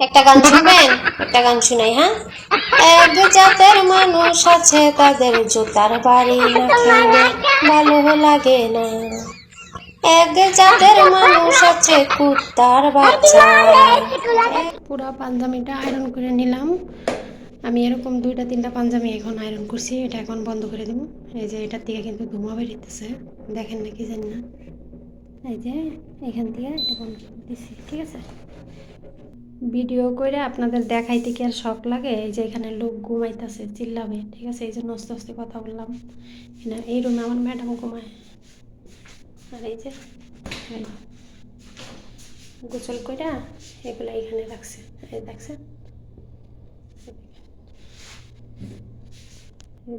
একটা গান শুনবেন? একটা গান শুনাই হ্যাঁ? এক জাতের মানুষ আছে, তাদের জুতার বাড়ি না খাইলে ভালো লাগে না। এক জাতের মানুষ আছে, কুত্তার বাচ্চা। পুরা পাঞ্জামিটা আয়রন করে নিলাম। আমি এরকম দুইটা, তিনটা পাঞ্জামি এখন আয়রন করছি, এটা এখন বন্ধ করে দিব। এই যে এটার থেকে কিন্তু ধোঁয়া বেরিতেছে। দেখেন না কি জানি না। এই যে, এখান থেকে এটা বন্ধ করে দিছি, ঠিক আছে? ভিডিও করে আপনাদের দেখাইতে কি আর শখ লাগে? এই যে এখানে লোক ঘুমাইতেছে, চিল্লাবে, ঠিক আছে? এই জন্য আস্তে আস্তে কথা বললাম। এই রুমে আমার ম্যাডাম ঘুমায়। আর এই যে গোসল কইরা এগুলো এখানে রাখছে। এই দেখছেন?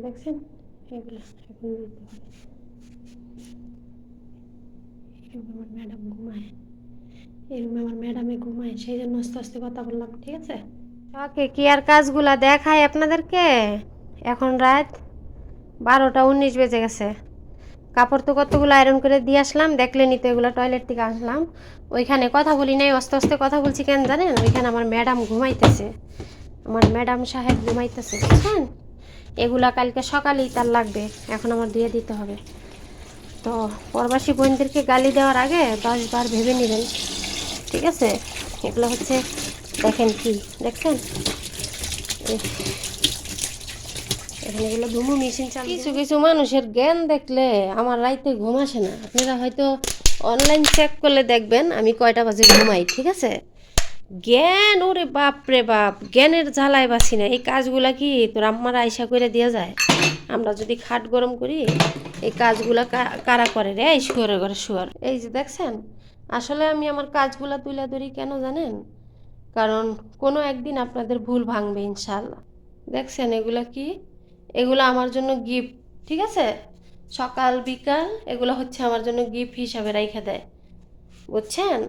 দেখছেন? এগুলো এখন দিতে ম্যাডাম ঘুমায়। এই আমার ম্যাডামে ঘুমায়, সেই জন্য আস্তে আস্তে কথা বললাম, ঠিক আছে? ওকে কি আর কাজগুলা দেখায় আপনাদেরকে? এখন রাত বারোটা উনিশ বেজে গেছে। কাপড় তো কতগুলো আয়রন করে দিয়ে আসলাম দেখলেনি তো এগুলো টয়লেট থেকে আসলাম। ওইখানে কথা বলি নাই, আস্তে আস্তে কথা বলছি কেন জানেন? ওইখানে আমার ম্যাডাম ঘুমাইতেছে। আমার ম্যাডাম সাহেব ঘুমাইতেছে, বুঝছেন? এগুলা কালকে সকালেই তার লাগবে, এখন আমার দিয়ে দিতে হবে। তো প্রবাসী বোনদেরকে গালি দেওয়ার আগে দশবার ভেবে নেবেন। ঠিক আছে? এগুলো হচ্ছে, দেখেন কি, দেখছেন? এখানে মেশিন কিছু কিছু মানুষের জ্ঞান দেখলে আমার রাইতে ঘুম আসে না। আপনারা হয়তো অনলাইন চেক করলে দেখবেন, আমি কয়টা বাজে ঘুমাই, ঠিক আছে? জ্ঞান, ওরে বাপ রে বাপ, জ্ঞানের জ্বালায় বাসি না। এই কাজগুলা কি তোর আম্মার আয়সা করে দেওয়া যায়? আমরা যদি খাট গরম করি, এই কাজগুলা কারা করে রে? এই শুয়ারে ঘরে শুয়ার। এই যে দেখছেন আসলে আমি আমার কাজগুলা তুলে ধরি কেন জানেন? কারণ কোনো একদিন আপনাদের ভুল ভাঙবে ইনশাল্লাহ দেখছেন এগুলা কি? এগুলো আমার জন্য গিফট ঠিক আছে? সকাল, বিকাল এগুলো হচ্ছে আমার জন্য গিফট হিসাবে রাইখা দেয়। বুঝছেন?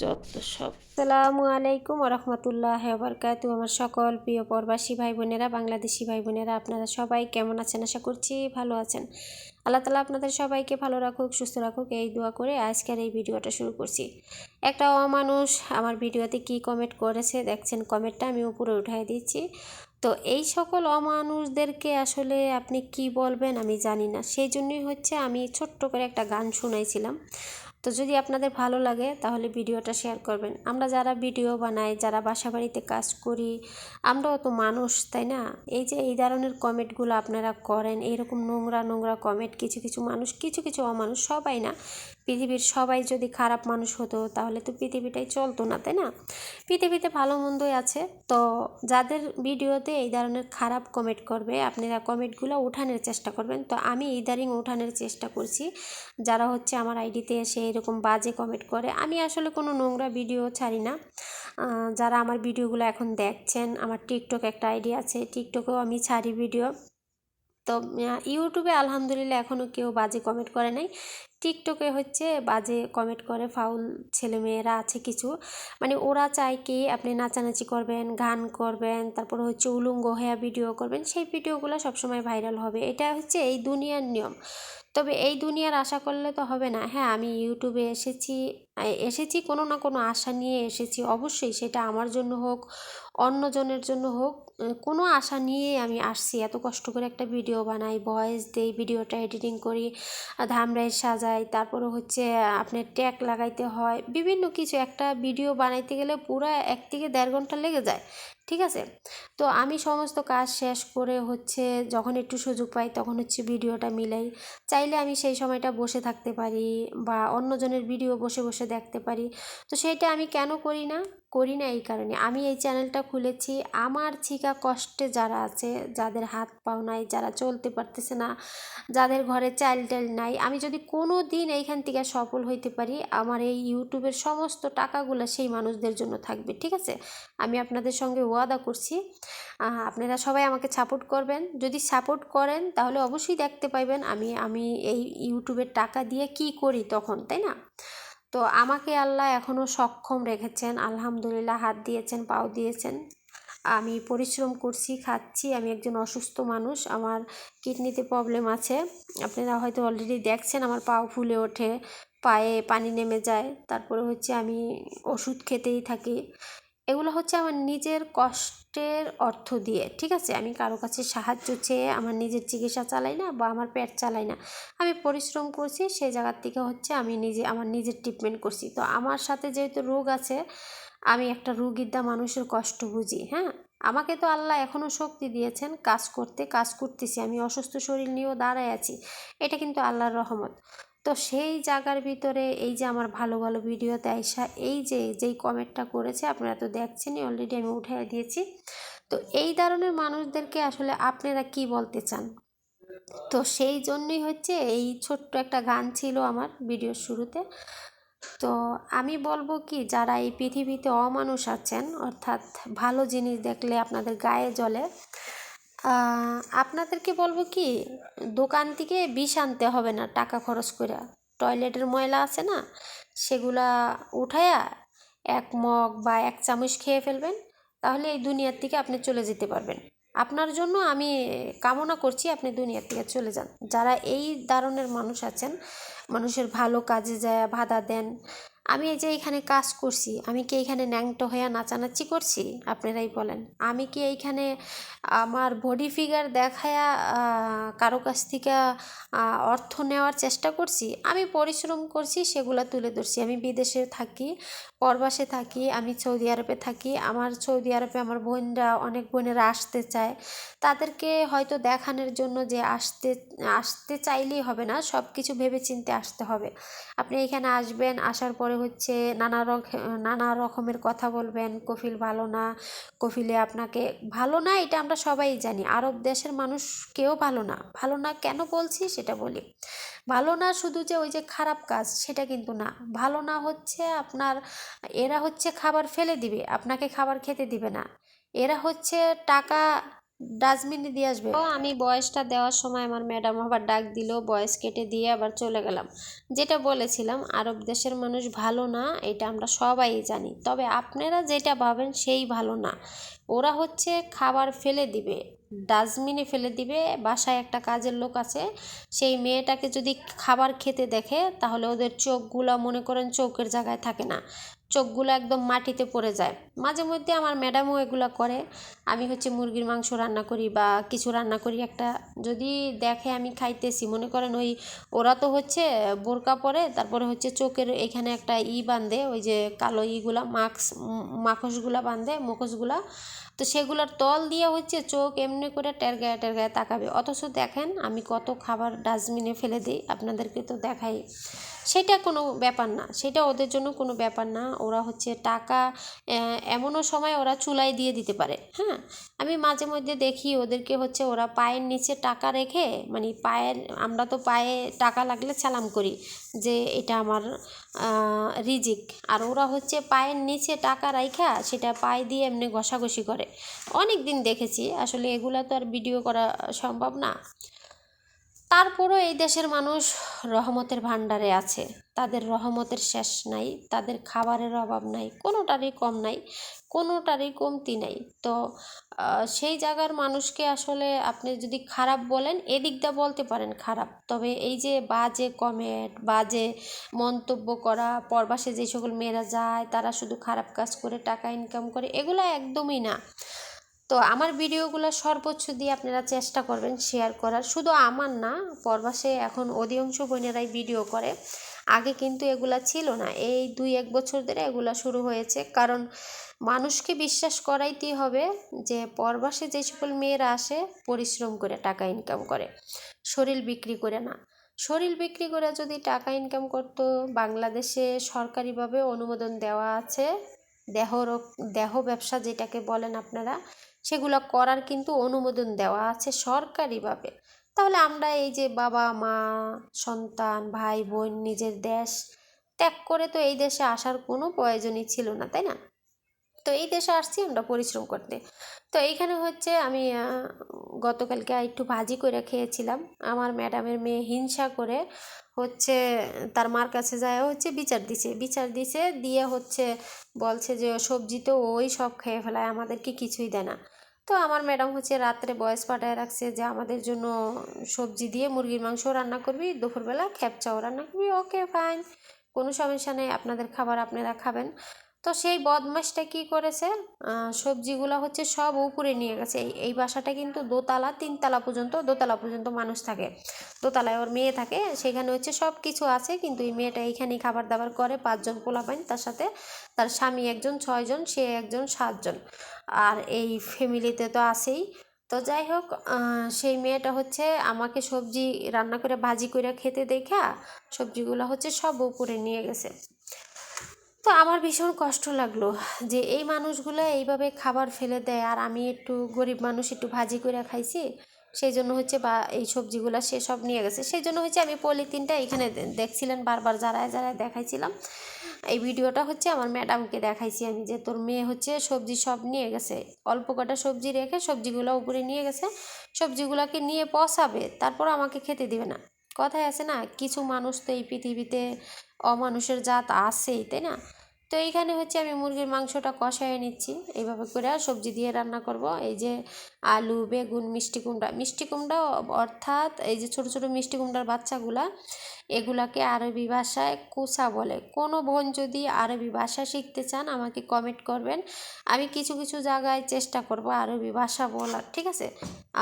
যত সব। আসসালামু আলাইকুম রহমতুল্লাহ বরকাতু আমার সকল প্রিয় প্রবাসী ভাই বোনেরা, বাংলাদেশি ভাই বোনেরা, আপনারা সবাই কেমন আছেন? আশা করছি ভালো আছেন। আল্লাহ তালা আপনাদের সবাইকে ভালো রাখুক, সুস্থ রাখুক, এই দোয়া করে আজকের এই ভিডিওটা শুরু করছি। একটা অমানুষ আমার ভিডিওতে কি কমেন্ট করেছে দেখছেন কমেন্টটা আমি উপরে উঠাই দিচ্ছি। তো এই সকল অমানুষদেরকে আসলে আপনি কি বলবেন আমি জানি না, সেই জন্যই হচ্ছে আমি ছোট্ট করে একটা গান শুনাইছিলাম। তো যদি আপনাদের ভালো লাগে, তাহলে ভিডিওটা শেয়ার করবেন। আমরা যারা ভিডিও বানাই, যারা বাসা বাড়িতে কাজ করি, আমরাও তো মানুষ, তাই না? এই যে এই ধরনের কমেন্টগুলো আপনারা করেন, এইরকম নোংরা নোংরা কমেন্ট কিছু কিছু মানুষ, কিছু কিছু অমানুষ, সবাই না পৃথিবীর সবাই যদি খারাপ মানুষ হতো, তাহলে তো পৃথিবীটাই চলতো না, তাই না? পৃথিবীতে ভালো মন্দই আছে। তো যাদের ভিডিওতে এই ধরনের খারাপ কমেন্ট করবে, আপনারা কমেন্টগুলো উঠানোর চেষ্টা করবেন। তো আমি ইদারিং উঠানোর চেষ্টা করছি। যারা হচ্ছে আমার আইডিতে এসে এরকম বাজে কমেন্ট করে, আমি আসলে কোনো নোংরা ভিডিও ছাড়ি না। যারা আমার ভিডিওগুলো এখন দেখছেন, আমার টিকটক একটা আইডি আছে টিকটকেও আমি ছাড়ি ভিডিও। তো ইউটিউবে আলহামদুলিল্লাহ এখনও কেউ বাজে কমেন্ট করে নাই। টিকটকে হচ্ছে বাজে কমেন্ট করে ফাউল ছেলেমেয়েরা আছে কিছু। মানে ওরা চায় কি আপনি নাচানাচি করবেন, গান করবেন, তারপর হচ্ছে উলুঙ্গ হয়ে ভিডিও করবেন, সেই ভিডিওগুলো সবসময় ভাইরাল হবে। এটা হচ্ছে এই দুনিয়ার নিয়ম। তবে এই দুনিয়ার আশা করলে তো হবে না। হ্যাঁ আমি ইউটিউবে এসেছি এসেছি কোনো না কোনো আশা নিয়ে এসেছি। অবশ্যই সেটা আমার জন্য হোক, অন্যজনের জন্য হোক কোনো আশা নিয়ে আমি আসছি। এত কষ্ট করে একটা ভিডিও বানাই, ভয়েস দেই, ভিডিওটা এডিটিং করি, ধামরাই সাজাই, তারপরে হচ্ছে আপনার ট্যাগ লাগাইতে হয়, বিভিন্ন কিছু। একটা ভিডিও বানাইতে গেলে পুরো এক থেকে দেড় ঘণ্টা লেগে যায়, ঠিক আছে? তো আমি সমস্ত কাজ শেষ করে হচ্ছে যখন একটু সুযোগ পাই তখন হচ্ছে ভিডিওটা মিলাই। চাইলে আমি সেই সময়টা বসে থাকতে পারি বা অন্যজনের ভিডিও বসে বসে দেখতে পারি। তো সেইটা আমি কেন করি না? করি না এই কারণে। আমি এই চ্যানেলটা খুলেছি। আমার ছিকা কষ্টে যারা আছে, যাদের হাত পাও নাই, যারা চলতে পারতেছে না, যাদের ঘরে চাইল টাইল নাই, আমি যদি কোনো দিন এইখান থেকে সফল হইতে পারি, আমার এই ইউটিউবের সমস্ত টাকাগুলো সেই মানুষদের জন্য থাকবে, ঠিক আছে? আমি আপনাদের সঙ্গে ওয়াদা করছি। আপনারা সবাই আমাকে সাপোর্ট করবেন। যদি সাপোর্ট করেন, তাহলে অবশ্যই দেখতে পাইবেন আমি আমি এই ইউটিউবের টাকা দিয়ে কি করি তখন, তাই না? তো আমাকে আল্লাহ এখনও সক্ষম রেখেছেন। আলহামদুলিল্লাহ হাত দিয়েছেন, পাও দিয়েছেন। আমি পরিশ্রম করছি, খাচ্ছি, আমি একজন অসুস্থ মানুষ, আমার কিডনিতে প্রবলেম আছে। আপনারা হয়তো অলরেডি দেখছেন, আমার পাও ফুলে ওঠে, পায়ে পানি নেমে যায়। তারপরে হচ্ছে আমি ওষুধ খেতেই থাকি। এগুলো হচ্ছে আমার নিজের কষ্টের অর্থ দিয়ে, ঠিক আছে? আমি কারও কাছে সাহায্য চেয়ে আমার নিজের চিকিৎসা চালাই না বা আমার পেট চালাই না। আমি পরিশ্রম করছি, সেই জায়গার থেকে হচ্ছে আমি নিজে, আমার নিজের ট্রিটমেন্ট করছি। তো আমার সাথে যেহেতু রোগ আছে, আমি একটা রুগীর মানুষের কষ্ট বুঝি হ্যাঁ? আমাকে তো আল্লাহ এখনও শক্তি দিয়েছেন কাজ করতে, কাজ করতেছি। আমি অসুস্থ শরীর নিয়েও দাঁড়ায় আছি। এটা কিন্তু আল্লাহর রহমত। তো সেই জায়গার ভিতরে এই যে আমার ভালো ভালো ভিডিওতে আইসা এই যে যেই কমেন্টটা করেছে আপনারা তো দেখছেনই অলরেডি আমি উঠাই দিয়েছি। তো এই ধরনের মানুষদেরকে আসলে আপনারা কি বলতে চান? তো সেই জন্যই হচ্ছে এই ছোট্ট একটা গান ছিল আমার ভিডিওর শুরুতে। তো আমি বলব কি যারা এই পৃথিবীতে অমানুষ আছেন অর্থাৎ ভালো জিনিস দেখলে আপনাদের গায়ে আহ, আপনাদেরকে বলব কি, দোকান থেকে বিষ আনতে হবে না, টাকা খরচ করে টয়লেটের ময়লা আছে না, সেগুলা উঠায়া এক মগ বা এক চামচ খেয়ে ফেলবেন, তাহলে এই দুনিয়ার থেকে আপনি চলে যেতে পারবেন। আপনার জন্য আমি কামনা করছি আপনি দুনিয়ার থেকে চলে যান। যারা এই ধরনের মানুষ আছেন, মানুষের ভালো কাজে যায় বাধা দেন আমি এই যে এখানে কাজ করছি, আমি কি এইখানে ন্যাংটো হয়ে নাচানাচি করছি? আপনারাই বলেন। আমি কি এইখানে আমার বডি ফিগার দেখায়া কারও কাছ থেকে অর্থ নেওয়ার চেষ্টা করছি? আমি পরিশ্রম করছি, সেগুলো তুলে ধরছি। আমি বিদেশে থাকি, পরবাসে থাকি, আমি সৌদি আরবে থাকি। আমার সৌদি আরবে আমার বোনরা, অনেক বোনেরা আসতে চায়। তাদেরকে হয়তো দেখানোর জন্য যে আসতে আসতে চাইলেই হবে না সব কিছু ভেবে চিন্তে আসতে হবে। আপনি এখানে আসবেন, আসার পরে হচ্ছে নানা রক নানা রকমের কথা বলবেন, কফিল ভালো না, কফিলে আপনাকে ভালো না, এটা আমরা সবাই জানি। আরব দেশের মানুষ কেউ ভালো না। ভালো না কেন বলছি সেটা বলি। ভালো না শুধু যে ওই যে খারাপ কাজ, সেটা কিন্তু না। ভালো না হচ্ছে আপনার, এরা হচ্ছে খাবার ফেলে দিবে, আপনাকে খাবার খেতে দিবে না। এরা হচ্ছে টাকা ডাস্টবিনে দিয়ে আসবে। তো আমি বয়সটা দেওয়ার সময় আমার ম্যাডাম আবার ডাক দিল, বয়স কেটে দিয়ে আবার চলে গেলাম। যেটা বলেছিলাম, আরব দেশের মানুষ ভালো না, এটা আমরা সবাই জানি। তবে আপনারা যেটা ভাবেন সেই ভালো না। ওরা হচ্ছে খাবার ফেলে দিবে, ডাস্টবিনে ফেলে দিবে, বাসায় একটা কাজের লোক আছে, সেই মেয়েটাকে যদি খাবার খেতে দেখে, তাহলে ওদের চোখগুলো মনে করেন চোখের জায়গায় থাকে না। চোখগুলো একদম মাটিতে পড়ে যায়। মাঝে মধ্যে আমার ম্যাডামও এগুলো করে। আমি হচ্ছে মুরগির মাংস রান্না করি বা কিছু রান্না করি একটা। যদি দেখে আমি খাইতেছি, মনে করেন ওই ওরা তো হচ্ছে বোরকা পরে, তারপরে হচ্ছে চোখের এখানে একটা ই বাঁধে, ওই যে কালো ইগুলা, মাস্ক মাখসগুলা বাঁধে মুখোশগুলা তো সেগুলোর তল দিয়ে হচ্ছে চোখ এমনি করে টেরগায়ে টেরগায়ে তাকাবে। অথচ দেখেন আমি কত খাবার ডাস্টবিনে ফেলে দিই, আপনাদেরকে তো দেখাই। সেটা কোনো ব্যাপার না, সেটা ওদের জন্য কোনো ব্যাপার না। ওরা হচ্ছে টাকা এমনও সময় ওরা চুলায় দিয়ে দিতে পারে হ্যাঁ? আমি মাঝে মধ্যে দেখি ওদেরকে হচ্ছে ওরা পায়ের নিচে টাকা রেখে মানে পায়ের, আমরা তো পায়ে টাকা লাগলে সালাম করি যে এটা আমার রিজিক। আর ওরা হচ্ছে পায়ের নিচে টাকা রাইখা সেটা পায়ে দিয়ে এমনি ঘষাঘষি করে। অনেক দিন দেখেছি, আসলে এগুলা তো আর ভিডিও করা সম্ভব না। তারপরও এই দেশের মানুষ রহমতের ভাণ্ডারে আছে। তাদের রহমতের শেষ নাই, তাদের খাবারের অভাব নাই, কোনোটারই কম নাই, কোনোটারই কমতি নাই। তো সেই জায়গার মানুষকে আসলে আপনি যদি খারাপ বলেন এদিকটা বলতে পারেন খারাপ। তবে এই যে বাজে কমেন্ট বাজে মন্তব্য করা, পরবাসে যে সকল মেয়েরা যায়, তারা শুধু খারাপ কাজ করে, টাকা ইনকাম করে, এগুলো একদমই না। তো আমার ভিডিওগুলো সর্বোচ্চ দিয়ে আপনারা চেষ্টা করবেন শেয়ার করার। শুধু আমার না, পরবাসে এখন অধিকাংশ বোনেরাই ভিডিও করে। আগে কিন্তু এগুলা ছিল না। এই দুই এক বছর ধরে এগুলা শুরু হয়েছে। কারণ মানুষকে বিশ্বাস করাইতেই হবে যে পরবাসে যে সকল মেয়েরা আসে, পরিশ্রম করে টাকা ইনকাম করে। শরীর বিক্রি করে না। শরীর বিক্রি করে যদি টাকা ইনকাম করতো, বাংলাদেশে সরকারিভাবে অনুমোদন দেওয়া আছে। দেহ দেহ ব্যবসা যেটাকে বলেন আপনারা, সেগুলো করার কিন্তু অনুমোদন দেওয়া আছে সরকারিভাবে। তাহলে আমরা এই যে বাবা, মা, সন্তান, ভাই, বোন, নিজের দেশ ত্যাগ করে তো এই দেশে আসার কোনো প্রয়োজনই ছিল না, তাই না? তো এই দেশে আসছি আমরা পরিশ্রম করতে। তো এইখানে হচ্ছে আমি গতকালকে একটু ভাজি করে খেয়েছিলাম। আমার ম্যাডামের মেয়ে হিংসা করে হচ্ছে, তার মার কাছে যায়, হচ্ছে বিচার দিছে। বিচার দিছে, দিয়ে হচ্ছে বলছে যে, সবজি তো ওই সব খেয়ে ফেলায়, আমাদেরকে কিছুই দেয় না। তো আমার ম্যাডাম হচ্ছে রাত্রে বয়স পাঠায় রাখছে যে, আমাদের জন্য সবজি দিয়ে মুরগির মাংস রান্না করবি, দুপুরবেলা খেপচাও রান্না করবি, ওকে, ফাইন। কোনো সমস্যা নেই, আপনাদের খাবার আপনারা খাবেন। তো সেই বদমাসটা কি করেছে? সবজিগুলো হচ্ছে সব উপরে নিয়ে গেছে। এই বাসাটা কিন্তু দোতলা, তিনতলা পর্যন্ত, দোতলা পর্যন্ত মানুষ থাকে। দোতলায় ওর মেয়ে থাকে। সেখানে হচ্ছে সব কিছু আছে, কিন্তু এই মেয়েটা এইখানেই খাবার দাবার করে, পাঁচজন পোলাপাইন তার সাথে। তার স্বামী একজন, ছয়জন, সে একজন, সাতজন। আর এই ফ্যামিলিতে তো আছেই। তো যাই হোক সেই মেয়েটা হচ্ছে আমাকে সবজি রান্না করে, ভাজি করে খেতে দেখা, সবজিগুলো হচ্ছে সব উপরে নিয়ে গেছে। তো আমার ভীষণ কষ্ট লাগল যে এই মানুষগুলো এইভাবে খাবার ফেলে দেয় আর আমি একটু গরিব মানুষ একটু ভাজি করে খাইছি সেই জন্য হচ্ছে বা এই সবজিগুলো সে সব নিয়ে গেছে। সেই জন্য হচ্ছে আমি পলিথিনটা এখানে দেখছিলেন বারবার যারায় যারায় দেখাইছিলাম। এই ভিডিওটা হচ্ছে আমার ম্যাডামকে দেখাইছি আমি যে তোর মেয়ে হচ্ছে সবজি সব নিয়ে গেছে। অল্প কটা সবজি রেখে সবজিগুলো উপরে নিয়ে গেছে, সবজিগুলোকে নিয়ে পচাবে, তারপর আমাকে খেতে দিবে না। কথায় আছে না? কিছু মানুষ তো এই পৃথিবীতে অমানুষের জাত আছেই তাই না? তো এইখানে হচ্ছে আমি মুরগির মাংসটা কষায় নিচ্ছি। এইভাবে করে সবজি দিয়ে রান্না করব। এই যে আলু, বেগুন, মিষ্টি কুমড়া মিষ্টি কুমড়া অর্থাৎ এই যে ছোট ছোট মিষ্টি কুমড়ার বাচ্চাগুলা, এগুলাকে আরবি ভাষায় কুসা বলে। কোনো বোন যদি আরবি ভাষা শিখতে চান, আমাকে কমেন্ট করবেন। আমি কিছু কিছু জায়গায় চেষ্টা করব আরবি ভাষা বলার, ঠিক আছে?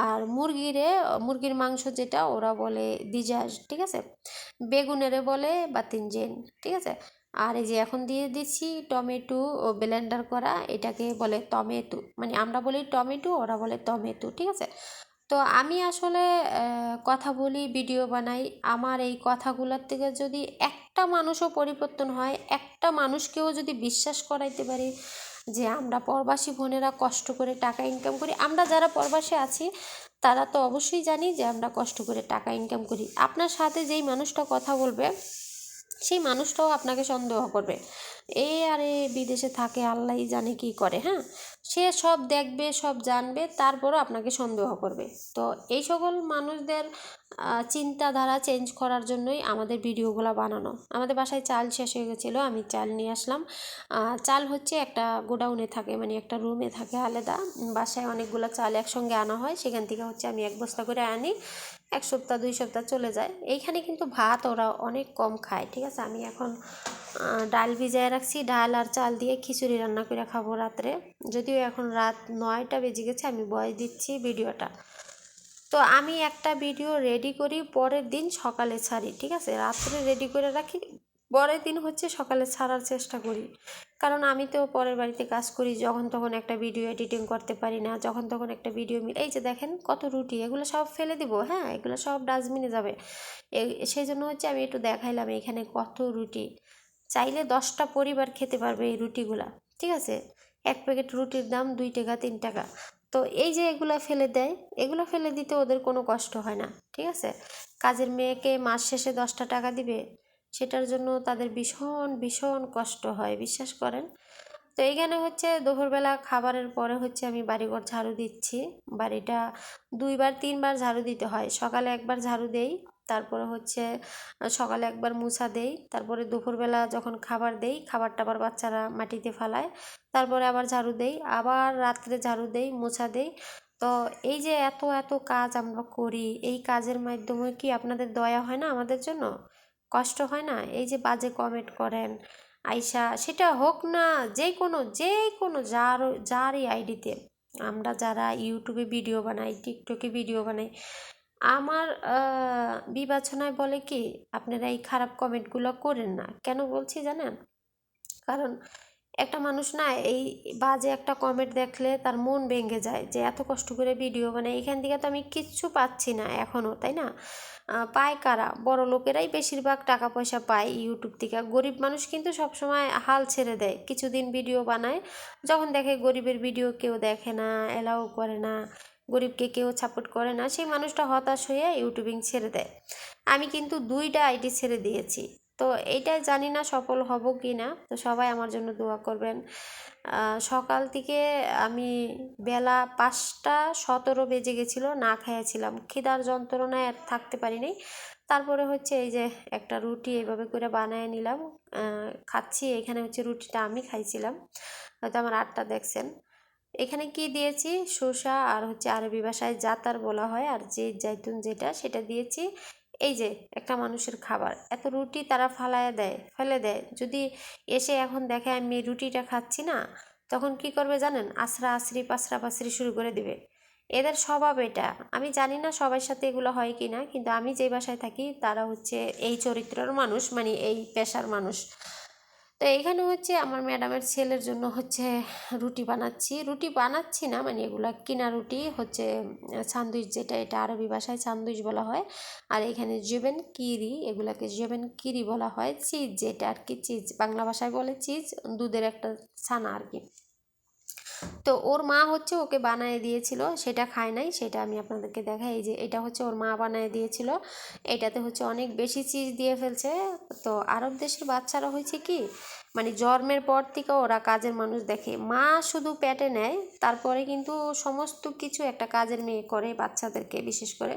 আর মুরগিরে, মুরগির মাংস যেটা, ওরা বলে দিজাজ, ঠিক আছে? বেগুনেরে বলে বাতিনজেন, ঠিক আছে? আর এই যে এখন দিয়ে দিচ্ছি টমেটো ও ব্লেন্ডার করা, এটাকে বলে টমেটো। মানে আমরা বলি টমেটো, ওরা বলে টমেটো, ঠিক আছে? তো আমি আসলে কথা বলি ভিডিও বানাই। আমার এই কথাগুলোর থেকে যদি একটা মানুষও পরিবর্তন হয়, একটা মানুষকেও যদি বিশ্বাস করাইতে পারি যে আমরা প্রবাসী বোনেরা কষ্ট করে টাকা ইনকাম করি, আমরা যারা প্রবাসে আছি, তারা তো অবশ্যই জানি যে আমরা কষ্ট করে টাকা ইনকাম করি। আপনার সাথে যেই মানুষটা কথা বলবে সেই মানুষটাও আপনাকে সন্দেহ করবে। এ আরে বিদেশে থাকে আল্লাহই জানে কি করে হ্যাঁ? সে সব দেখবে, সব জানবে, তারপরও আপনাকে সন্দেহ করবে। তো এই সকল মানুষদের চিন্তাধারা চেঞ্জ করার জন্যই আমাদের ভিডিওগুলো বানানো। আমাদের বাসায় চাল শেষ হয়ে গেছিল, আমি চাল নিয়ে আসলাম। চাল হচ্ছে একটা গোডাউনে থাকে মানে একটা রুমে থাকে আলাদা। বাসায় অনেকগুলো চাল একসঙ্গে আনা হয়, সেখান থেকে হচ্ছে আমি এক বস্তা করে আনি। এক সপ্তাহ, দুই সপ্তাহ চলে যায়। এইখানে কিন্তু ভাত ওরা অনেক কম খায়, ঠিক আছে? আমি এখন ডাল ভিজায় রাখছি। ডাল আর চাল দিয়ে খিচুড়ি রান্না করে খাব রাত্রে। যদিও এখন রাত নয়টা বেজে গেছে, আমি বয়স দিচ্ছি ভিডিওটা। তো আমি একটা ভিডিও রেডি করি, পরের দিন সকালে ছাড়ি, ঠিক আছে? রাত্রে রেডি করে রাখি। পরের দিন হচ্ছে সকালে ছাড়ার চেষ্টা করি। কারণ আমি তো পরের বাড়িতে কাজ করি, যখন তখন একটা ভিডিও এডিটিং করতে পারি না, যখন তখন একটা ভিডিও মিল এই যে দেখেন কত রুটি, এগুলো সব ফেলে দিব হ্যাঁ এগুলো সব ডাস্টবিনে যাবে। সেই জন্য হচ্ছে আমি একটু দেখাইলাম এখানে কত রুটি। চাইলে দশটা পরিবার খেতে পারবে এই রুটিগুলা, ঠিক আছে? এক প্যাকেট রুটির দাম দুই টাকা, তিন টাকা। তো এই যে এগুলো ফেলে দেয়, এগুলো ফেলে দিতে ওদের কোনো কষ্ট হয় না, ঠিক আছে? কাজের মেয়েকে মাস শেষে দশটা টাকা দিবে সেটার জন্য তাদের ভীষণ ভীষণ কষ্ট হয়, বিশ্বাস করেন। তো এইখানে হচ্ছে দুপুরবেলা খাবারের পরে হচ্ছে আমি বাড়িঘর ঝাড়ু দিচ্ছি। বাড়িটা দুইবার, তিনবার ঝাড়ু দিতে হয়। সকালে একবার ঝাড়ু দেই, তারপরে হচ্ছে সকালে একবার মুছা দেই, তারপরে দুপুরবেলা যখন খাবার দেই খাবার টাবার বাচ্চারা মাটিতে ফালায়, তারপরে আবার ঝাড়ু দেই, আবার রাত্রে ঝাড়ু দেই, মোছা দেই। তো এই যে এত এত কাজ আমরা করি, এই কাজের মাধ্যমে কি আপনাদের দয়া হয় না আমাদের জন্য? কষ্ট হয় না? এই যে বাজে কমেন্ট করেন আইসা সেটা হোক না, যে কোনো যে কোনো যার, যারই আইডিতে আমরা যারা ইউটিউবে ভিডিও বানাই টিকটকে ভিডিও বানাই, আমার বিবেচনায় বলে কি, আপনারা এই খারাপ কমেন্টগুলো করেন না। কেন বলছি জানেন? কারণ একটা মানুষ না এই বাজে একটা কমেন্ট দেখলে তার মন ভেঙে যায় যে এত কষ্ট করে ভিডিও বানাই এখান থেকে তো আমি কিচ্ছু পাচ্ছি না এখনও তাই না? পায় কারা? বড় লোকেরাই বেশিরভাগ টাকা পয়সা পায় ইউটিউব থেকে। গরিব মানুষ কিন্তু সবসময় হাল ছেড়ে দেয়। কিছুদিন ভিডিও বানায়, যখন দেখে গরিবের ভিডিও কেউ দেখে না এলাও করে না, গরিবকে কেউ সাপোর্ট করে না, সেই মানুষটা হতাশ হয়ে ইউটিউবিং ছেড়ে দেয়। আমি কিন্তু দুইটা আইডি ছেড়ে দিয়েছি। তো এইটাই জানি না সফল হব কি না তো সবাই আমার জন্য দোয়া করবেন। সকাল থেকে আমি বেলা পাঁচটা সতেরো বেজে গেছিল, না খাইয়াছিলাম। খিদার যন্ত্রণায় আর থাকতে পারিনি। তারপরে হচ্ছে এই যে একটা রুটি এইভাবে করে বানিয়ে নিলাম। খাচ্ছি। এখানে হচ্ছে রুটিটা আমি খাইছিলাম। হয়তো আমার আটটা দেখছেন। এখানে কি দিয়েছি? শসা আর হচ্ছে আরবি ভাষায় জাতার বলা হয়। আর যে জাইতুন যেটা, সেটা দিয়েছি। এই যে, একটা মানুষের খাবার। এত রুটি তারা ফালায় দেয়, ফেলে দেয়। যদি এসে এখন দেখে আমি রুটিটা খাচ্ছি না, তখন কি করবে জানেন? আশ্রা আশ্রি পাশরা পাশরি শুরু করে দিবে। এদের স্বভাব এটা। আমি জানি না সবার সাথে এগুলো হয় কি না কিন্তু আমি যে বাসায় থাকি, তারা হচ্ছে এই চরিত্রের মানুষ মানে এই পেশার মানুষ। তো এখানে হচ্ছে আমার ম্যাডামের ছেলের জন্য হচ্ছে রুটি বানাচ্ছি। রুটি বানাচ্ছি না মানে এগুলো কিনা রুটি হচ্ছে সান্দুইচ যেটা, এটা আরবি ভাষায় সান্দুইচ বলা হয়। আর এখানে জেবেন কিরি, এগুলাকে জেবেন কিরি বলা হয়। চিজ যেটা আর কি, চিজ বাংলা ভাষায় বলে চিজ, দুধের একটা ছানা আর কি। তো ওর মা হচ্ছে ওকে বানিয়ে দিয়েছিল, সেটা খায় নাই, সেটা আমি আপনাদেরকে দেখাই যে এটা হচ্ছে ওর মা বানিয়ে দিয়েছিল, এটাতে হচ্ছে অনেক বেশি চিজ দিয়ে ফেলছে, তো আরব দেশের বাচ্চারা হয়েছে কি মানে জন্মের পর থেকে ওরা কাজের মানুষ দেখে, মা শুধু পেটে নেয়, তারপরে কিন্তু সমস্ত কিছু একটা কাজের মেয়ে করে বাচ্চাদেরকে বিশেষ করে,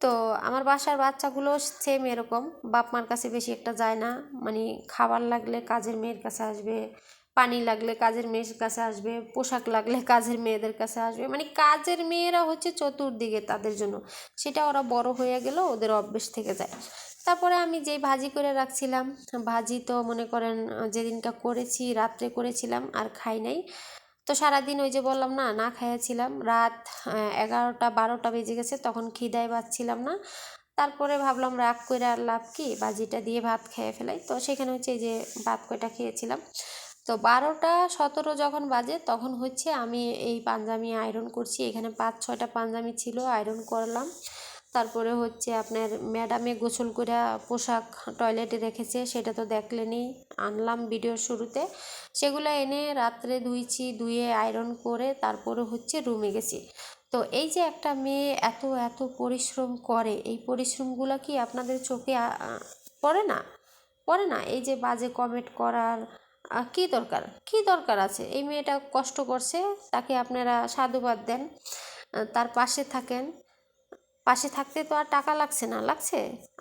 তো আমার বাসার বাচ্চাগুলো সেম এরকম, বাপ মার কাছে বেশি একটা যায় না মানে খাবার লাগলে কাজের মেয়ের কাছে আসবে পানি লাগলে কাজের মেয়ের কাছে আসবে, পোশাক লাগলে কাজের মেয়েদের কাছে আসবে। মানে কাজের মেয়েরা হচ্ছে চতুর্দিকে তাদের জন্য। সেটা ওরা বড় হয়ে গেল ওদের অভ্যেস থেকে যায়। তারপরে আমি যেই ভাজি করে রাখছিলাম, ভাজি তো মনে করেন যেদিনটা করেছি, রাত্রে করেছিলাম, আর খাই নাই। তো সারাদিন ওই যে বললাম না না খাইয়াছিলাম। রাত এগারোটা, বারোটা বেজে গেছে, তখন খিদায় পাচ্ছিলাম না। তারপরে ভাবলাম রাগ করে আর লাভ কি? বাজিটা দিয়ে ভাত খেয়ে ফেলাই। তো সেখানে হচ্ছে এই যে ভাত কয়টা খেয়েছিলাম। তো বারোটা সতেরো যখন বাজে, তখন হচ্ছে আমি এই পাঞ্জামি আয়রন করছি। এখানে পাঁচ, ছয়টা পাঞ্জামি ছিল আয়রন করলাম। তারপরে হচ্ছে আপনার ম্যাডামে গোসল করে পোশাক টয়লেটে রেখেছে, সেটা তো দেখলেনি আনলাম ভিডিওর শুরুতে। সেগুলো এনে রাত্রে ধুইছি, ধুয়ে আয়রন করে তারপরে হচ্ছে রুমে গেছি। তো এই যে একটা মেয়ে এত এত পরিশ্রম করে, এই পরিশ্রমগুলো কি আপনাদের চোখে পড়ে না? পড়ে না? এই যে বাজে কমেন্ট করার কী দরকার? কী দরকার আছে? এই মেয়েটা কষ্ট করছে, তাকে আপনারা সাধুবাদ দেন তার পাশে থাকেন। পাশে থাকতে তো আর টাকা লাগছে না, লাগছে?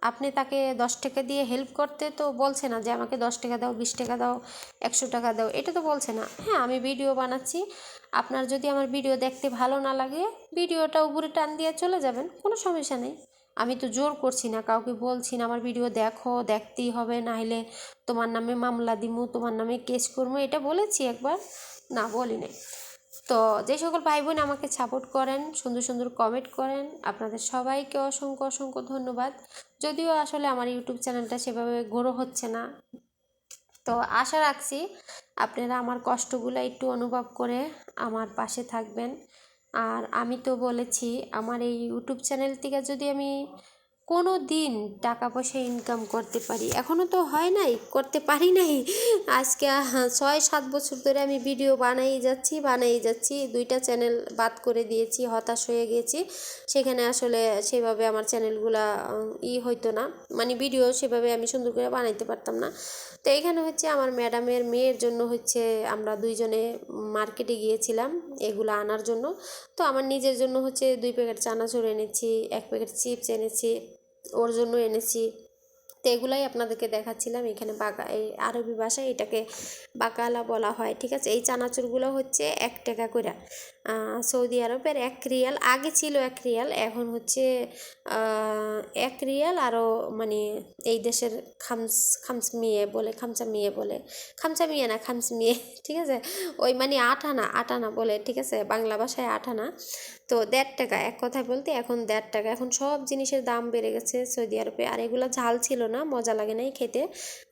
আপনি তাকে দশ টাকা দিয়ে হেল্প করতে তো বলছে না যে আমাকে দশ টাকা দাও, বিশ টাকা দাও, একশো টাকা দাও, এটা তো বলছে না। হ্যাঁ আমি ভিডিও বানাচ্ছি। আপনার যদি আমার ভিডিও দেখতে ভালো না লাগে ভিডিওটা উপরে টান দিয়ে চলে যাবেন, কোনো সমস্যা নেই। আমি তো জোর করছি না, কাউকে বলছি না, আমার ভিডিও দেখো, দেখতেই হবে না হলে তোমার নামে মামলা দিমু, তোমার নামে কেস করব এটা বলেছি একবার, না বলি নাই। তো যে সকল ভাই বোন আমাকে সাপোর্ট করেন, সুন্দর সুন্দর কমেন্ট করেন, আপনাদের সবাইকে অসংখ্য অসংখ্য ধন্যবাদ। যদিও আসলে আমার ইউটিউব চ্যানেলটা সেভাবে গ্রো হচ্ছে না। তো আশা রাখছি আপনারা আমার কষ্টগুলো একটু অনুভব করে আমার পাশে থাকবেন। আর আমি তো বলেছি, আমার এই ইউটিউব চ্যানেল থেকে যদি আমি কোনো দিন টাকা পয়সা ইনকাম করতে পারি এখনও তো হয় নাই, করতে পারি নাই। আজকে ছয় সাত বছর ধরে আমি ভিডিও বানাই যাচ্ছি বানাই যাচ্ছি, দুইটা চ্যানেল বাদ করে দিয়েছি, হতাশ হয়ে গেছি। সেখানে আসলে সেভাবে আমার চ্যানেলগুলা ই হইতো না। মানে ভিডিও সেভাবে আমি সুন্দর করে বানাইতে পারতাম না। তো এখানে হচ্ছে আমার ম্যাডামের মেয়ের জন্য হচ্ছে আমরা দুইজনে মার্কেটে গিয়েছিলাম এগুলো আনার জন্য। তো আমার নিজের জন্য হচ্ছে দুই প্যাকেট চানাচুর এনেছি, এক প্যাকেট চিপস এনেছি, ওর জন্য এনেছি। তো এগুলাই আপনাদেরকে দেখাচ্ছিলাম। এখানে বাঁকা এই আরবি ভাষায় এটাকে বাকালা বলা হয়, ঠিক আছে? এই চানাচুরগুলো হচ্ছে এক টাকা করে সৌদি আরবের এক রিয়াল, আগে ছিল এক রিয়াল, এখন হচ্ছে এক রিয়াল আরও মানে এই দেশের খামস খামস মিয়ে বলে খামচা মিয়ে বলে। খামচা মিয়ে না খামস মিয়ে ঠিক আছে? ওই মানে আটানা আটানা বলে, ঠিক আছে? বাংলা ভাষায় আটানা তো দেড় টাকা, এক কথায় বলতে এখন দেড় টাকা। এখন সব জিনিসের দাম বেড়ে গেছে সৌদি আরবে। আর এগুলো ঝাল ছিল না। মজা লাগে নাই খেতে।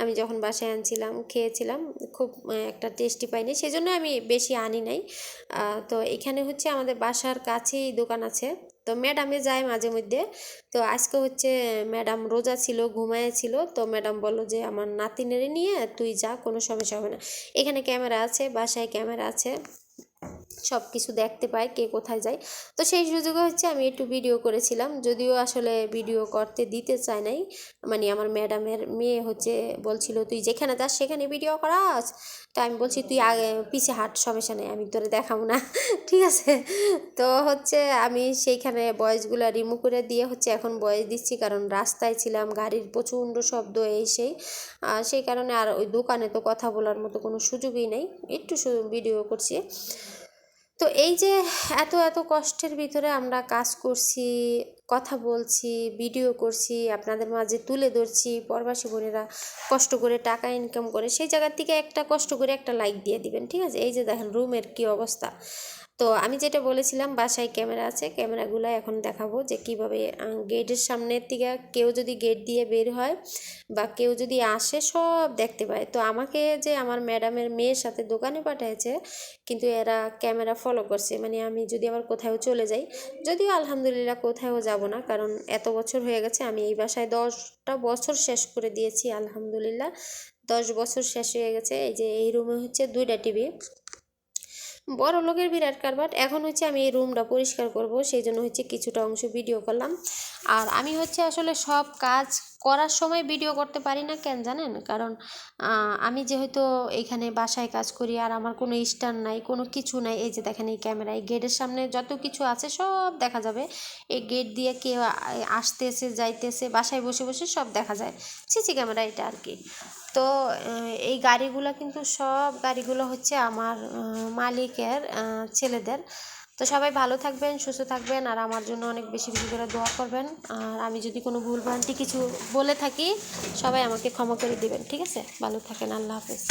আমি যখন বাসায় আনছিলাম, খেয়েছিলাম, খুব একটা টেস্টি পাইনি সেই জন্য আমি বেশি আনি নাই। তো এখানে হচ্ছে আমাদের বাসার কাছেই দোকান আছে। তো ম্যাডামে যায় মাঝে মধ্যে। তো আজকে হচ্ছে ম্যাডাম রোজা ছিল, ঘুমায় ছিল। তো ম্যাডাম বলল যে, আমার নাতিনেরে নিয়ে তুই যা, কোনো সমস্যা হবে না। এখানে ক্যামেরা আছে, বাসায় ক্যামেরা আছে। সব কিছু দেখতে পায় কে কোথায় যায়। তো সেই সুযোগে হচ্ছে আমি একটু ভিডিও করেছিলাম, যদিও আসলে ভিডিও করতে দিতে চায় নাই। মানে আমার ম্যাডামের মেয়ে হচ্ছে বলছিল, তুই যেখানে যাস সেখানে ভিডিও করাস? তো আমি বলছি, তুই আগে পিছে হাট, সমস্যা নেই, আমি তোরে দেখাবো না। ঠিক আছে? তো হচ্ছে আমি সেইখানে বয়েসগুলো রিমুভ করে দিয়ে হচ্ছে এখন বয়েস দিচ্ছি, কারণ রাস্তায় ছিলাম, গাড়ির প্রচণ্ড শব্দ এই সেই সেই কারণে আর ওই দোকানে তো কথা বলার মতো কোনো সুযোগই নেই। একটু ভিডিও করছি। তো এই যে এত এত কষ্টের ভিতরে আমরা কাজ করছি, কথা বলছি ভিডিও করছি, আপনাদের মাঝে তুলে ধরছি, পরবাসী বোনেরা কষ্ট করে টাকা ইনকাম করে, সেই জায়গার থেকে একটা কষ্ট করে একটা লাইক দিয়ে দিবেন, ঠিক আছে? এই যে দেখেন রুমের কি অবস্থা। তো আমি যেটা বলেছিলাম, বাসায় ক্যামেরা আছে, ক্যামেরাগুলো এখন দেখাবো যে কীভাবে গেটের সামনের থেকে কেউ যদি গেট দিয়ে বের হয় বা কেউ যদি আসে, সব দেখতে পায়। তো আমাকে যে আমার ম্যাডামের মেয়ের সাথে দোকানে পাঠিয়েছে কিন্তু এরা ক্যামেরা ফলো করছে। মানে আমি যদি আবার কোথাও চলে যাই, যদিও আলহামদুলিল্লাহ কোথাও যাব না, কারণ এত বছর হয়ে গেছে, আমি এই বাসায় দশটা বছর শেষ করে দিয়েছি, আলহামদুলিল্লাহ। দশ বছর শেষ হয়ে গেছে, এই যে এই রুমে হচ্ছে দুইটা টিভি। বড় লোকের বিরাট কারবার। এখন হচ্ছে আমি এই রুমটা পরিষ্কার করব সেই জন্য হচ্ছে কিছুটা অংশ ভিডিও করলাম। আর আমি হচ্ছে আসলে সব কাজ করার সময় ভিডিও করতে পারি না কেন জানেন? কারণ আমি যেহেতু এখানে বাসায় কাজ করি আর আমার কোনো স্ট্যান্ড নাই, কোনো কিছু নাই, এই যে দেখেন এই ক্যামেরায় গেটের সামনে যত কিছু আছে সব দেখা যাবে। এই গেট দিয়ে কেউ আসতেছে, যাইতেছে, বাসায় বসে বসে সব দেখা যায়। সিসি ক্যামেরা এটা আর কি। তো এই গাড়িগুলো কিন্তু সব গাড়িগুলো হচ্ছে আমার মালিকের ছেলেদের। তো সবাই ভালো থাকবেন, সুস্থ থাকবেন, আর আমার জন্য অনেক বেশি বেশি করে দোয়া করবেন। আর আমি যদি কোনো ভুলভ্রান্তি কিছু বলে থাকি, সবাই আমাকে ক্ষমা করে দেবেন, ঠিক আছে? ভালো থাকেন, আল্লাহ হাফেজ।